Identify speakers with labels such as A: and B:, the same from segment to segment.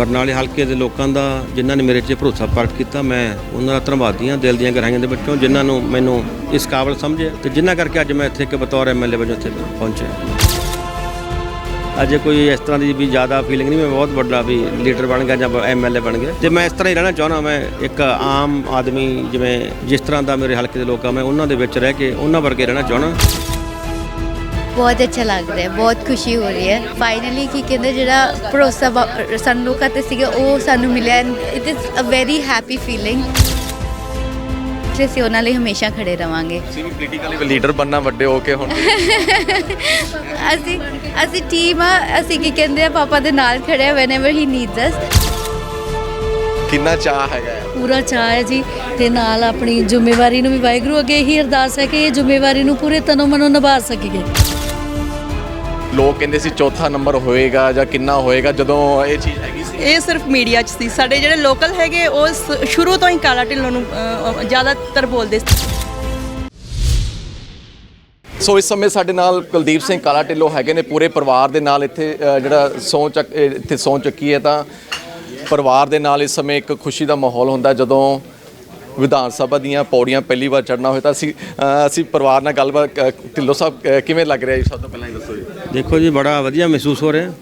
A: ਬਰਨਾਲੇ ਹਲਕੇ ਦੇ ਲੋਕਾਂ ਦਾ, ਜਿਨ੍ਹਾਂ ਨੇ ਮੇਰੇ 'ਤੇ ਭਰੋਸਾ ਪ੍ਰਗਟ ਕੀਤਾ, ਮੈਂ ਉਹਨਾਂ ਦਾ ਧੰਨਵਾਦੀ ਹਾਂ ਦਿਲ ਦੀਆਂ ਗਹਿਰਾਈਆਂ ਦੇ ਵਿੱਚੋਂ, ਜਿਨ੍ਹਾਂ ਨੂੰ ਮੈਨੂੰ ਇਸ ਕਾਬਲ ਸਮਝਿਆ ਤੇ ਜਿਨ੍ਹਾਂ ਕਰਕੇ ਅੱਜ ਮੈਂ ਇੱਥੇ ਇੱਕ ਬਤੌਰ ਐਮਐਲਏ ਵਜੋਂ ਇੱਥੇ ਪਹੁੰਚਿਆ। ਅਜੇ ਕੋਈ ਇਸ ਤਰ੍ਹਾਂ ਦੀ ਵੀ ਜ਼ਿਆਦਾ ਫੀਲਿੰਗ ਨਹੀਂ, ਮੈਂ ਬਹੁਤ ਵੱਡਾ ਵੀ ਲੀਡਰ ਬਣ ਗਿਆ ਜਾਂ ਐਮਐਲਏ ਬਣ ਗਿਆ। ਤੇ ਮੈਂ ਇਸ ਤਰ੍ਹਾਂ ਹੀ ਰਹਿਣਾ ਚਾਹੁੰਦਾ, ਮੈਂ ਇੱਕ ਆਮ ਆਦਮੀ, ਜਿਵੇਂ ਜਿਸ ਤਰ੍ਹਾਂ ਦਾ ਮੇਰੇ ਹਲਕੇ ਦੇ ਲੋਕ ਆ, ਮੈਂ ਉਹਨਾਂ ਦੇ ਵਿੱਚ ਰਹਿ ਕੇ ਉਹਨਾਂ ਵਰਗੇ ਰਹਿਣਾ ਚਾਹੁੰਦਾ।
B: ਬਹੁਤ ਅੱਛਾ ਲੱਗ ਰਿਹਾ ਹੈ ਬਹੁਤ ਖੁਸ਼ੀ ਹੋ ਰਹੀ ਹੈ। ਫਾਈਨਲੀ ਕੀ ਕਹਿੰਦੇ ਜਿਹੜਾ ਭਰੋਸਾ ਵਾ- ਸਾਨੂੰ ਲੋਕਾਂ ਤੇ ਸੀਗਾ ਉਹ ਸਾਨੂੰ ਮਿਲਿਆ it is a very happy feeling ਅਸੀਂ ਉਹਨਾਂ ਲਈ ਹਮੇਸ਼ਾ ਖੜੇ ਰਵਾਂਗੇ।
C: ਤੁਸੀਂ ਵੀ ਪੋਲੀਟੀਕਲੀ ਲੀਡਰ ਬੰਨਾ ਵੱਡੇ ਹੋ ਕੇ ਹੁਣ।
B: ਅਸੀਂ ਅਸੀਂ ਟੀਮ ਆ ਅਸੀਂ ਕੀ ਕਹਿੰਦੇ ਆ ਪਾਪਾ ਦੇ ਨਾਲ ਖੜੇ ਆ ਵੈਨੇਵਰ ਹੀ ਨੀਡਸ ਅਸ
C: ਕਿੰਨਾ ਚਾਹ ਹੈਗਾ ਹੈ।
D: ਪੂਰਾ ਚਾਅ ਹੈ ਜੀ ਤੇ ਨਾਲ ਆਪਣੀ ਜ਼ਿੰਮੇਵਾਰੀ ਨੂੰ ਵੀ ਵਾਹਿਗੁਰੂ ਅੱਗੇ ਇਹੀ ਅਰਦਾਸ ਹੈ ਕਿ ਇਹ ਜ਼ਿੰਮੇਵਾਰੀ ਨੂੰ ਪੂਰੇ ਤਨੋਂ ਮਨੋਂ ਨਿਭਾ ਸਕੀਏ।
C: ਲੋਕ ਕਹਿੰਦੇ ਸੀ ਚੌਥਾ ਨੰਬਰ ਹੋਏਗਾ ਜਾਂ ਕਿੰਨਾ ਹੋਏਗਾ ਜਦੋਂ ਇਹ ਚੀਜ਼ ਹੈਗੀ ਸੀ।
E: ਇਹ ਸਿਰਫ ਮੀਡੀਆ 'ਚ ਸੀ। ਸਾਡੇ ਜਿਹੜੇ ਲੋਕਲ ਹੈਗੇ ਉਹ ਸ- ਸ਼ੁਰੂ ਤੋਂ ਹੀ ਕਾਲਾ ਢਿੱਲੋਂ ਨੂੰ ਅ, ਜ਼ਿਆਦਾਤਰ ਬੋਲਦੇ ਸੀ।
C: ਸੋ ਇਸ ਸਮੇਂ ਸਾਡੇ ਨਾਲ ਕੁਲਦੀਪ ਸਿੰਘ ਕਾਲਾ ਢਿੱਲੋਂ ਹੈਗੇ ਨੇ। ਪੂਰੇ ਪਰਿਵਾਰ ਦੇ ਨਾਲ ਇੱਥੇ ਅ, ਜਿਹੜਾ ਸੌ ਚੱਕ ਇਹ ਇੱਥੇ ਸੌ ਚੱਕੀ ਹੈ ਤਾਂ ਪਰਿਵਾਰ ਦੇ ਨਾਲ ਇਸ ਸਮੇਂ ਇੱਕ ਖੁਸ਼ੀ ਦਾ ਮਾਹੌਲ ਹੁੰਦਾ। ਜਦੋਂ ਵਿਧਾਨ ਸਭਾ ਦੀਆਂ ਪੌੜੀਆਂ ਪਹਿਲੀ ਵਾਰ ਚੜਨਾ ਹੋਏ ਤਾਂ ਅਸੀਂ ਅ, ਅਸੀਂ ਪਰਿਵਾਰ ਨਾਲ ਗੱਲਬਾਤ ਅ, ਢਿੱਲੋਂ ਸਾਹਿਬ ਅ, ਕਿਵੇਂ ਲੱਗ ਰਿਹਾ ਜੀ? ਸਭ ਤੋਂ ਪਹਿਲਾਂ ਇਹ ਦੱਸੋ ਜੀ।
A: ਦੇਖੋ ਜੀ ਬੜਾ ਵਧੀਆ ਮਹਿਸੂਸ ਹੋ ਰਿਹਾ।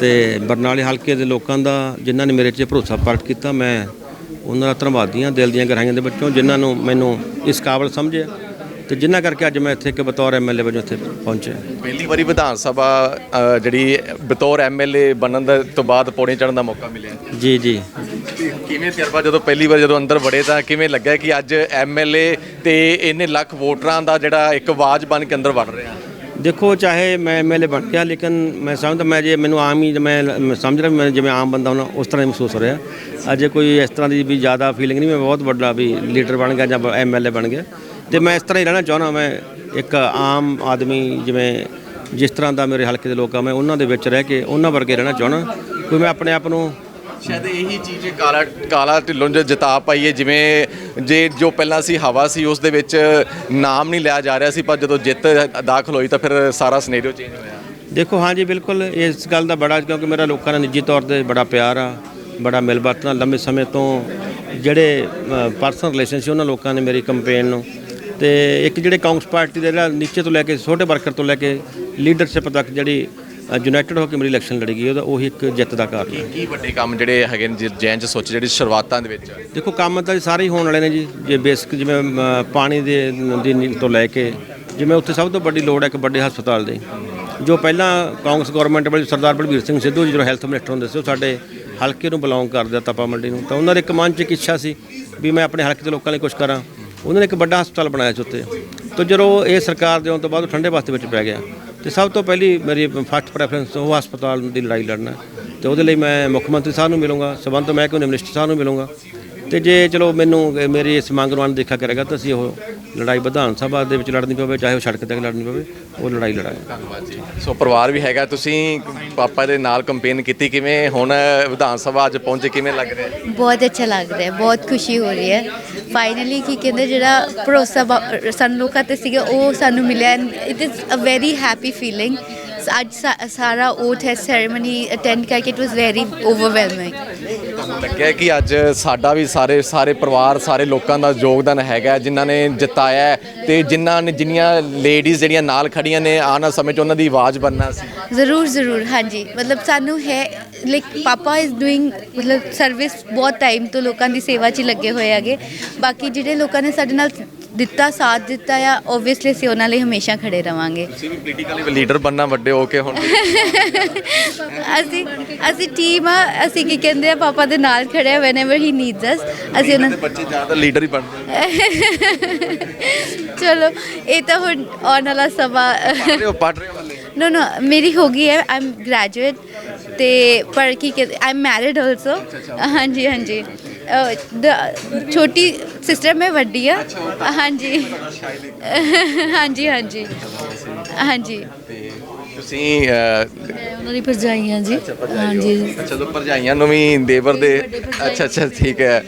A: ਤੇ ਬਰਨਾਲੇ ਹਲਕੇ ਦੇ ਲੋਕਾਂ ਦਾ ਜਿਨ੍ਹਾਂ ਨੇ ਮੇਰੇ 'ਤੇ ਭਰੋਸਾ ਪ੍ਰਗਟ ਕੀਤਾ ਮੈਂ ਉਹਨਾਂ ਦਾ ਧੰਨਵਾਦੀ ਹਾਂ ਦਿਲ ਦੀਆਂ ਗਹਿਰਾਈਆਂ ਦੇ ਵਿੱਚੋਂ ਜਿਨ੍ਹਾਂ ਨੂੰ ਮੈਨੂੰ ਇਸ ਕਾਬਲ ਸਮਝਿਆ। ਤੇ ਜਿਨ੍ਹਾਂ ਕਰਕੇ ਅੱਜ ਮੈਂ ਇੱਥੇ ਇੱਕ ਬਤੌਰ ਐਮਐਲਏ ਵਜੋਂ ਇੱਥੇ ਪਹੁੰਚਿਆ।
C: ਪਹਿਲੀ ਵਾਰੀ ਵਿਧਾਨ ਸਭਾ ਜਿਹੜੀ ਬਤੌਰ ਐਮਐਲਏ ਬਣਨ ਦਾ ਤੋਂ ਬਾਅਦ ਪੌੜੀਆਂ ਚੜਨ ਦਾ ਮੌਕਾ ਮਿਲਿਆ।
A: ਜੀ ਜੀ।
C: ਕਿਵੇਂ ਤਜਰਬਾ ਜਦੋਂ ਪਹਿਲੀ ਵਾਰ ਜਦੋਂ ਅੰਦਰ ਵੜੇ ਤਾਂ ਕਿਵੇਂ ਲੱਗਿਆ ਕਿ ਅੱਜ ਐਮਐਲਏ ਤੇ ਇੰਨੇ ਲੱਖ ਵੋਟਰਾਂ ਦਾ ਜਿਹੜਾ ਇੱਕ ਆਵਾਜ਼ ਬਣ ਕੇ ਅੰਦਰ ਵੜ ਰਿਹਾ?
A: ਦੇਖੋ, ਚਾਹੇ ਮੈਂ ਐਮਐਲਏ ਬਣ ਗਿਆ, ਲੇਕਿਨ ਮੈਂ ਸਮਝਦਾ, ਮੈਂ ਜੇ ਮੈਨੂੰ ਆਮ ਹੀ, ਮੈਂ ਮੈਂ ਸਮਝ ਰਿਹਾ ਵੀ ਮੈਂ ਜਿਵੇਂ ਆਮ ਬੰਦਾ ਹੁੰਦਾ ਉਸ ਤਰ੍ਹਾਂ ਹੀ ਮਹਿਸੂਸ ਹੋ ਰਿਹਾ। ਅਜੇ ਕੋਈ ਇਸ ਤਰ੍ਹਾਂ ਦੀ ਵੀ ਜ਼ਿਆਦਾ ਫੀਲਿੰਗ ਨਹੀਂ, ਮੈਂ ਬਹੁਤ ਵੱਡਾ ਵੀ ਲੀਡਰ ਬਣ ਗਿਆ ਜਾਂ ਐਮਐਲਏ ਬਣ ਗਿਆ। ਤੇ ਮੈਂ ਇਸ ਤਰ੍ਹਾਂ ਹੀ ਰਹਿਣਾ ਚਾਹੁੰਦਾ, ਮੈਂ ਇੱਕ ਆਮ ਆਦਮੀ, ਜਿਵੇਂ ਜਿਸ ਤਰ੍ਹਾਂ ਦਾ ਮੇਰੇ ਹਲਕੇ ਦੇ ਲੋਕ ਆ, ਮੈਂ ਉਹਨਾਂ ਦੇ ਵਿੱਚ ਰਹਿ ਕੇ ਉਹਨਾਂ ਵਰਗੇ ਰਹਿਣਾ ਚਾਹੁੰਦਾ। ਕੋਈ ਮੈਂ ਆਪਣੇ ਆਪ ਨੂੰ
C: ਸ਼ਾਇਦ ਇਹੀ ਚੀਜ਼ ਕਾਲਾ ਕਾਲਾ ਢਿੱਲੋਂ ਜੋ ਜਿਤਾ ਪਾਈਏ ਜਿਵੇਂ ਜੇ ਜੋ ਪਹਿਲਾਂ ਸੀ ਹਵਾ ਸੀ, ਉਸ ਦੇ ਵਿੱਚ ਨਾਮ ਨਹੀਂ ਲਿਆ ਜਾ ਰਿਹਾ ਸੀ, ਪਰ ਜਦੋਂ ਜਿੱਤ ਦਾਖਲ ਹੋਈ ਤਾਂ ਫਿਰ ਸਾਰਾ ਸਿਨੈਰੀਓ ਚੇਂਜ ਹੋਇਆ।
A: ਦੇਖੋ ਹਾਂਜੀ ਬਿਲਕੁਲ ਇਸ ਗੱਲ ਦਾ ਬੜਾ, ਕਿਉਂਕਿ ਮੇਰਾ ਲੋਕਾਂ ਨਾਲ ਨਿੱਜੀ ਤੌਰ ਤੇ ਬੜਾ ਪਿਆਰ ਆ, ਬੜਾ ਮਿਲਵਰਤ ਨਾਲ ਲੰਮੇ ਸਮੇਂ ਤੋਂ ਜਿਹੜੇ ਪਰਸਨਲ ਰਿਲੇਸ਼ਨ ਸੀ, ਉਹਨਾਂ ਲੋਕਾਂ ਨੇ ਮੇਰੀ ਕੰਪੇਨ ਨੂੰ। ਤੇ ਇੱਕ ਜਿਹੜੇ ਕਾਂਗਰਸ ਪਾਰਟੀ ਦੇ ਜਿਹੜਾ ਨੀਚੇ ਤੋਂ ਲੈ ਕੇ, ਛੋਟੇ ਵਰਕਰ ਤੋਂ ਲੈ ਕੇ ਲੀਡਰਸ਼ਿਪ ਤੱਕ ਜਿਹੜੀ ਯੂਨਾਈਟਿਡ ਹੋ ਕੇ ਮੇਰੀ ਇਲੈਕਸ਼ਨ ਲੜੀ ਗਈ ਉਹਦਾ ਉਹੀ ਇੱਕ ਜਿੱਤ ਦਾ ਕਾਰਨ ਹੈ।
C: ਕੀ ਵੱਡੇ ਕੰਮ ਜਿਹੜੇ ਹੈਗੇ ਨੇ ਜੈਨ ਚ ਸੋਚ ਜਿਹੜੀ ਸ਼ੁਰੂਆਤਾਂ ਦੇ ਵਿੱਚ?
A: ਦੇਖੋ ਕੰਮ ਤਾਂ ਸਾਰੇ ਹੀ ਹੋਣ ਵਾਲੇ ਨੇ ਜੀ। ਜੇ ਬੇਸਿਕ ਜਿਵੇਂ ਅਮ, ਪਾਣੀ ਦੇ ਦੀ ਤੋਂ ਲੈ ਕੇ ਜਿਵੇਂ ਉੱਥੇ ਸਭ ਤੋਂ ਵੱਡੀ ਲੋੜ ਹੈ ਇੱਕ ਵੱਡੇ ਹਸਪਤਾਲ ਦੀ। ਜੋ ਪਹਿਲਾਂ ਕਾਂਗਰਸ ਗਵਰਨਮੈਂਟ ਵਾਲੀ ਸਰਦਾਰ ਬਲਬੀਰ ਸਿੰਘ ਸਿੱਧੂ ਜੀ ਜਦੋਂ ਹੈਲਥ ਮਿਨਿਸਟਰ ਹੁੰਦੇ ਸੀ ਉਹ ਸਾਡੇ ਹਲਕੇ ਨੂੰ ਬਿਲੋਂਗ ਕਰਦੇ ਆ ਤਪਾ ਮੰਡੀ ਨੂੰ। ਤਾਂ ਉਹਨਾਂ ਦੇ ਇੱਕ ਮਨ 'ਚ ਇੱਕ ਇੱਛਾ ਸੀ ਵੀ ਮੈਂ ਆਪਣੇ ਹਲਕੇ ਦੇ ਲੋਕਾਂ ਲਈ ਕੁਝ ਕਰਾਂ। ਉਹਨਾਂ ਨੇ ਇੱਕ ਵੱਡਾ ਹਸਪਤਾਲ ਬਣਾਇਆ ਸੀ ਉੱਤੇ ਤਾਂ ਜਦੋਂ ਇਹ ਸਰਕਾਰ ਦੇ ਆਉਣ ਤੋਂ ਬਾਅਦ ਉਹ ਠੰਡੇ ਵਾਸਤੇ ਵਿੱਚ ਪੈ ਗਿਆ। ਤੇ ਸਭ ਤੋਂ ਪਹਿਲੀ ਮੇਰੀ ਫਸਟ ਪ੍ਰੈਫਰੈਂਸ ਉਹ ਹਸਪਤਾਲ ਦੀ ਲੜਾਈ ਲੜਨਾ ਤੇ ਉਹਦੇ ਲਈ ਮੈਂ ਮੁੱਖ ਮੰਤਰੀ ਸਾਹਿਬ ਨੂੰ ਮਿਲੂੰਗਾ, ਸਬੰਧ ਮਹਿਕਮੇ ਕਿਉਂ ਮਿਨਿਸਟਰ ਸਾਹਿਬ ਨੂੰ ਮਿਲੂੰਗਾ। ਤੇ ਜੇ ਚਲੋ ਮੈਨੂੰ, ਮੇਰੀ ਇਸ ਮੰਗ ਨੂੰ ਦੇਖਿਆ ਕਰੇਗਾ ਤਾਂ ਅਸੀਂ ਉਹ ਲੜਾਈ ਵਿਧਾਨ ਸਭਾ ਦੇ ਵਿੱਚ ਲੜਨੀ ਪਵੇ ਚਾਹੇ ਉਹ ਸੜਕ ਤੇ ਲੜਨੀ ਪਵੇ ਉਹ ਲੜਾਈ ਲੜਾਂਗੇ।
C: ਧੰਨਵਾਦ ਜੀ। ਸੋ ਪਰਿਵਾਰ ਵੀ ਹੈਗਾ ਤੁਸੀਂ ਪਾਪਾ ਦੇ ਨਾਲ ਕੰਪੇਨ ਕੀਤੀ ਕਿਵੇਂ ਹੁਣ ਵਿਧਾਨ ਸਭਾ ਅੱਜ ਪਹੁੰਚੇ ਕਿਵੇਂ ਲੱਗ ਰਿਹਾ?
B: ਬਹੁਤ ਅੱਛਾ ਲੱਗ ਰਿਹਾ ਹੈ ਬਹੁਤ ਖੁਸ਼ੀ ਹੋ ਰਹੀ ਹੈ। ਫਾਈਨਲੀ ਕੀ ਕਹਿੰਦੇ ਜਿਹੜਾ ਭਰੋਸਾ ਸਾਨੂੰ ਲੋਕਾਂ ਤੇ ਸੀਗਾ ਉਹ ਸਾਨੂੰ ਮਿਲਿਆ it is a very happy feeling ਅੱਜ ਸਾ- ਸਾਰਾ ਓਟ ਹੈ ਸੈਰੇਮਨੀ ਅਟੈਂਡ ਕਰਕੇ ਇਟ ਵਾਸ ਵੈਰੀ ਓਵਰਵੈਲਮਿੰਗ
C: ਤੁਹਾਨੂੰ ਲੱਗਿਆ ਕਿ ਅੱਜ ਸਾਡਾ ਵੀ ਸਾਰੇ ਸਾਰੇ ਪਰਿਵਾਰ ਸਾਰੇ ਲੋਕਾਂ ਦਾ ਯੋਗਦਾਨ ਹੈਗਾ ਜਿਨ੍ਹਾਂ ਨੇ ਜਿਤਾਇਆ ਹੈ ਤੇ ਜਿਨ੍ਹਾਂ ਨੇ ਜਿੰਨੀਆਂ ਲੇਡੀਜ਼ ਜਿਹੜੀਆਂ ਨਾਲ ਖੜੀਆਂ ਨੇ ਆਉਣ ਵਾਲੇ ਸਮੇਂ 'ਚ ਉਹਨਾਂ ਦੀ ਆਵਾਜ਼ ਬਣਨਾ ਸੀ।
B: ਜ਼ਰੂਰ ਜ਼ਰੂਰ ਹਾਂਜੀ। ਮਤਲਬ ਸਾਨੂੰ ਹੈ ਲਾਈਕ ਪਾਪਾ ਇਜ਼ ਡੂਇੰਗ ਮਤਲਬ ਸਰਵਿਸ ਬਹੁਤ ਟਾਈਮ ਤੋਂ ਲੋਕਾਂ ਦੀ ਸੇਵਾ 'ਚ ਹੀ ਲੱਗੇ ਹੋਏ ਹੈਗੇ। ਬਾਕੀ ਜਿਹੜੇ ਲੋਕਾਂ ਨੇ ਸਾਡੇ ਨਾਲ ਦਿੱਤਾ ਸਾਥ ਦਿੱਤਾ ਆ ਓਬਵੀਅਸਲੀ ਅਸੀਂ ਉਹਨਾਂ ਲਈ ਹਮੇਸ਼ਾ ਖੜੇ ਰਵਾਂਗੇ।
C: ਤੁਸੀਂ ਵੀ ਪੋਲੀਟੀਕਲੀ ਲੀਡਰ ਬੰਨਾ ਵੱਡੇ ਹੋ ਕੇ ਹੁਣ
B: ਅਸੀਂ ਅਸੀਂ ਟੀਮ ਆ ਅਸੀਂ ਕੀ ਕਹਿੰਦੇ ਆ ਪਾਪਾ ਦੇ ਨਾਲ ਖੜੇ ਆ ਵੈਨੇਵਰ ਹੀ ਨੀਡਸ ਅਸ ਅਸੀਂ ਉਹਨਾਂ
C: ਦੇ ਬੱਚੇ ਜ਼ਿਆਦਾ ਲੀਡਰ ਹੀ ਬਣਦੇ
B: ਚਲੋ ਇਹ ਤਾਂ ਹੁਣ ਆਉਣ ਵਾਲਾ ਸਮਾਂ।
C: ਪੜ੍ਹ ਰਹੇ ਹੋ ਪੜ੍ਹ ਰਹੇ ਹੋ ਹਾਲੇ?
B: ਨੋ ਨੋ ਮੇਰੀ ਹੋ ਗਈ ਹੈ ਆਈ ਐਮ ਗ੍ਰੈਜੂਏਟ ਤੇ ਪਰ ਕੀ ਕਹਿੰਦੇ ਆਈ ਮੈਰਿਡ ਆਲਸੋ ਹਾਂਜੀ ਹਾਂਜੀ। ਅਹ, ਦ- ਛੋਟੀ ਸਿਸਟਰ ਮੈਂ ਵੱਡੀ ਆ। ਹਾਂਜੀ। ਹਾਂਜੀ ਹਾਂਜੀ। ਹਾਂਜੀ।
C: ਤੇ ਤੁਸੀਂ ਅਹ,
D: ਮੈਂ ਉਹਨਾਂ ਦੀ ਭਰਜਾਈ ਹਾਂ ਜੀ। ਹਾਂਜੀ।
C: ਅੱਛਾ ਤਾਂ ਭਰਜਾਈਆਂ ਨੂੰ ਵੀ ਦੇਵਰ ਦੇ ਅੱਛਾ ਅੱਛਾ ਠੀਕ ਹੈ।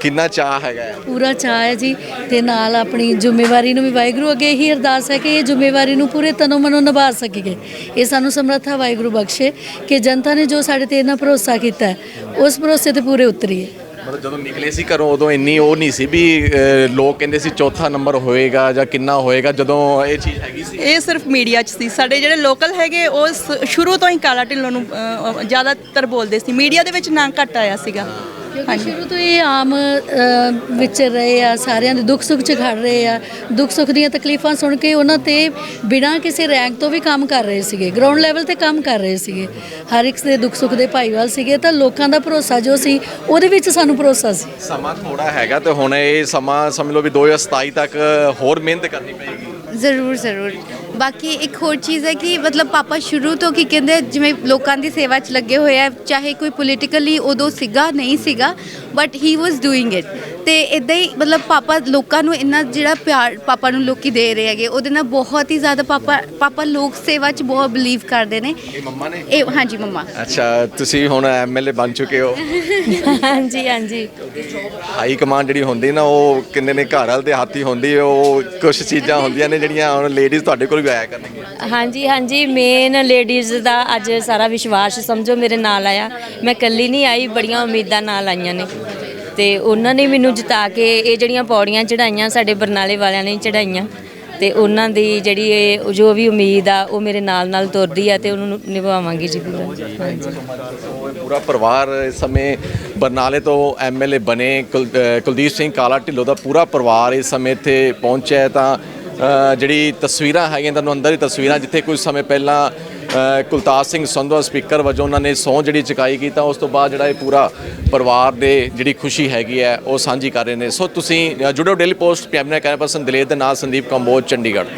C: ਕਿੰਨਾ ਚਾਹ ਹੈਗਾ ਹੈ?
D: ਪੂਰਾ ਚਾਅ ਹੈ ਜੀ ਤੇ ਨਾਲ ਆਪਣੀ ਜ਼ਿੰਮੇਵਾਰੀ ਨੂੰ ਵੀ ਵਾਹਿਗੁਰੂ ਅੱਗੇ ਇਹੀ ਅਰਦਾਸ ਹੈ ਕਿ ਇਹ ਜ਼ਿੰਮੇਵਾਰੀ ਨੂੰ ਪੂਰੇ ਤਨੋਂ ਮਨੋਂ ਨਿਭਾ ਸਕੀਏ। ਇਹ ਸਾਨੂੰ ਸਮਰੱਥਾ ਵਾਹਿਗੁਰੂ ਬਖਸ਼ੇ ਕਿ ਜਨਤਾ ਨੇ ਜੋ ਸਾਡੇ ਤੇ ਇਹਨਾਂ ਭਰੋਸਾ ਕੀਤਾ ਹੈ, ਉਸ ਭਰੋਸੇ ਤੇ ਪੂਰੇ ਉਤਰੀਏ।
C: ਮਤਲਬ ਜਦੋਂ ਨਿਕਲੇ ਸੀ ਘਰੋਂ ਉਦੋਂ ਇੰਨੀ ਉਹ ਨਹੀਂ ਸੀ ਵੀ ਲੋਕ ਕਹਿੰਦੇ ਸੀ ਚੌਥਾ ਨੰਬਰ ਹੋਏਗਾ ਜਾਂ ਕਿੰਨਾ ਹੋਏਗਾ ਜਦੋਂ ਇਹ ਚੀਜ਼ ਹੈਗੀ ਸੀ।
E: ਇਹ ਸਿਰਫ ਮੀਡੀਆ 'ਚ ਸੀ। ਸਾਡੇ ਜਿਹੜੇ ਲੋਕਲ ਹੈਗੇ ਉਹ ਸ- ਸ਼ੁਰੂ ਤੋਂ ਹੀ ਕਾਲਾ ਢਿੱਲੋਂ ਨੂੰ ਅ, ਜ਼ਿਆਦਾਤਰ ਬੋਲਦੇ ਸੀ। ਮੀਡੀਆ ਦੇ ਵਿੱਚ ਨਾਂ ਘੱਟ ਆਇਆ ਸੀਗਾ।
D: ਕਿਉਂਕਿ ਸ਼ੁਰੂ ਤੋਂ ਇਹ ਆਮ ਅ, ਰਹੇ ਆ ਸਾਰਿਆਂ ਦੇ ਦੁੱਖ ਸੁੱਖ ਚ ਖੜ ਰਹੇ ਆ। ਦੁੱਖ ਸੁੱਖ ਦੀਆਂ ਤਕਲੀਫਾਂ ਸੁਣ ਕੇ ਉਹਨਾਂ ਤੇ ਬਿਨਾਂ ਕਿਸੇ ਰੈਂਕ ਤੋਂ ਵੀ ਕੰਮ ਕਰ ਰਹੇ ਸੀਗੇ। ਗਰਾਊਂਡ ਲੈਵਲ ਤੇ ਕੰਮ ਕਰ ਰਹੇ ਸੀਗੇ। ਹਰ ਇੱਕ ਦੇ ਦੁੱਖ ਸੁੱਖ ਦੇ ਭਾਈਵਾਲ ਸੀਗੇ। ਤਾਂ ਲੋਕਾਂ ਦਾ ਭਰੋਸਾ ਜੋ ਸੀ ਉਹਦੇ ਵਿੱਚ ਸਾਨੂੰ ਭਰੋਸਾ ਸੀ।
C: ਸਮਾਂ ਥੋੜਾ ਹੈਗਾ ਤੇ ਹੁਣ ਇਹ ਸਮਾਂ ਸਮਝ ਲਓ ਵੀ 2027 ਤੱਕ ਹੋਰ ਮਿਹਨਤ ਕਰਨੀ ਪਏਗੀ।
B: ਜ਼ਰੂਰ ਜ਼ਰੂਰ। ਬਾਕੀ ਇੱਕ ਹੋਰ ਚੀਜ਼ ਹੈ ਕਿ ਮਤਲਬ ਪਾਪਾ ਸ਼ੁਰੂ ਤੋਂ ਕੀ ਕਹਿੰਦੇ ਜਿਵੇਂ ਲੋਕਾਂ ਦੀ ਸੇਵਾ 'ਚ ਲੱਗੇ ਹੋਏ ਆ, ਚਾਹੇ ਕੋਈ ਪੋਲੀਟੀਕਲੀ ਉਦੋਂ ਸੀਗਾ, ਨਹੀਂ ਸੀਗਾ but he was doing it ਤੇ ਇਦਾਂ ਹੀ ਮਤਲਬ ਪਾਪਾ ਲੋਕਾਂ ਨੂੰ ਇੰਨਾ ਜਿਹੜਾ ਪਿਆਰ ਪਾਪਾ ਨੂੰ ਲੋਕੀ ਦੇ ਰਹੇ ਹੈਗੇ ਉਹਦੇ ਨਾਲ ਬਹੁਤ ਹੀ ਜ਼ਿਆਦਾ ਪਾਪਾ ਪਾਪਾ ਲੋਕ ਸੇਵਾ 'ਚ ਬਹੁਤ ਬਲੀਵ ਕਰਦੇ ਨੇ।
C: ਇਹ ਮੰਮਾ ਨੇ?
B: ਇਹ ਹਾਂਜੀ ਮੰਮਾ।
C: ਅੱਛਾ ਤੁਸੀਂ ਹੁਣ ਐਮਐਲਏ ਬਣ ਚੁੱਕੇ ਹੋ।
F: ਹਾਂਜੀ ਹਾਂਜੀ।
C: ਹਾਈ ਕਮਾਂਡ ਜਿਹੜੀ ਹੁੰਦੀ ਨਾ ਉਹ ਕਿੰਨੇ ਨੇ ਘਰ ਵਾਲ ਦੇ ਹਾਥੀ ਹੁੰਦੀ ਹੈ, ਉਹ ਕੁਝ ਚੀਜ਼ਾਂ ਹੁੰਦੀਆਂ ਨੇ ਜਿਹੜੀਆਂ ਹੁਣ ਲੇਡੀਜ਼ ਤੁਹਾਡੇ ਕੋਲ ਵੀ ਆਇਆ ਕਰਨਗੀਆਂ।
F: ਹਾਂਜੀ ਹਾਂਜੀ ਮੇਨ ਲੇਡੀਜ਼ ਦਾ ਅੱਜ ਸਾਰਾ ਵਿਸ਼ਵਾਸ ਸਮਝੋ ਮੇਰੇ ਨਾਲ ਆਇਆ। ਮੈਂ ਇਕੱਲੀ ਨਹੀਂ ਆਈ ਬੜੀਆਂ ਉਮੀਦਾਂ ਨਾਲ ਆਈਆਂ ਨੇ। ਤੇ ਉਹਨਾਂ ਨੇ ਮੈਨੂੰ ਜਿਤਾ ਕੇ ਇਹ ਜਿਹੜੀਆਂ ਪੌੜੀਆਂ ਚੜਾਈਆਂ ਸਾਡੇ ਬਰਨਾਲੇ ਵਾਲਿਆਂ ਨੇ ਚੜਾਈਆਂ ਤੇ ਉਹਨਾਂ ਦੀ ਜਿਹੜੀ ਇਹ ਜੋ ਵੀ ਉਮੀਦ ਆ, ਉਹ ਮੇਰੇ ਨਾਲ ਨਾਲ ਤੁਰਦੀ ਆ ਤੇ ਉਹਨੂੰ ਨਿਭਾਵਾਂਗੀ ਜੀ ਪੂਰਾ।
C: ਪੂਰਾ ਪਰਿਵਾਰ ਇਸ ਸਮੇਂ ਬਰਨਾਲੇ ਤੋਂ ਐਮਐਲਏ ਬਣੇ। ਕੁਲ- ਕੁਲਦੀਪ ਸਿੰਘ ਕਾਲਾ ਢਿੱਲੋਂ ਦਾ ਪੂਰਾ ਪਰਿਵਾਰ ਇਸ ਸਮੇਂ ਇੱਥੇ ਪਹੁੰਚਿਆ ਤਾਂ ਜਿਹੜੀ ਤਸਵੀਰਾਂ ਹੈਗੀਆਂ, ਤੁਹਾਨੂੰ ਅੰਦਰ ਹੀ ਤਸਵੀਰਾਂ ਜਿੱਥੇ ਕੁਝ ਸਮੇਂ ਪਹਿਲਾਂ ਕੁਲਤਾਰ ਸਿੰਘ ਸੰਧਵਾ ਸਪੀਕਰ ਵਜੋਂ ਉਹਨਾਂ ਨੇ ਸਹੁੰ ਜਿਹੜੀ ਚੁਕਾਈ ਕੀਤਾ ਉਸ ਤੋਂ ਬਾਅਦ ਜਿਹੜਾ ਇਹ ਪੂਰਾ ਪਰਿਵਾਰ ਦੇ ਜਿਹੜੀ ਖੁਸ਼ੀ ਹੈਗੀ ਹੈ ਉਹ ਸਾਂਝੀ ਕਰ ਰਹੇ ਨੇ। ਸੋ ਤੁਸੀਂ ਅ, ਜੁੜੋ ਡੇਲੀ ਪੋਸਟ ਪੀਐਮ ਨੇ ਕਹਿ ਪਰਸਨ ਦਲੇਰ ਦੇ ਨਾਲ ਸੰਦੀਪ ਕੰਬੋਜ ਚੰਡੀਗੜ੍ਹ ਤੋਂ।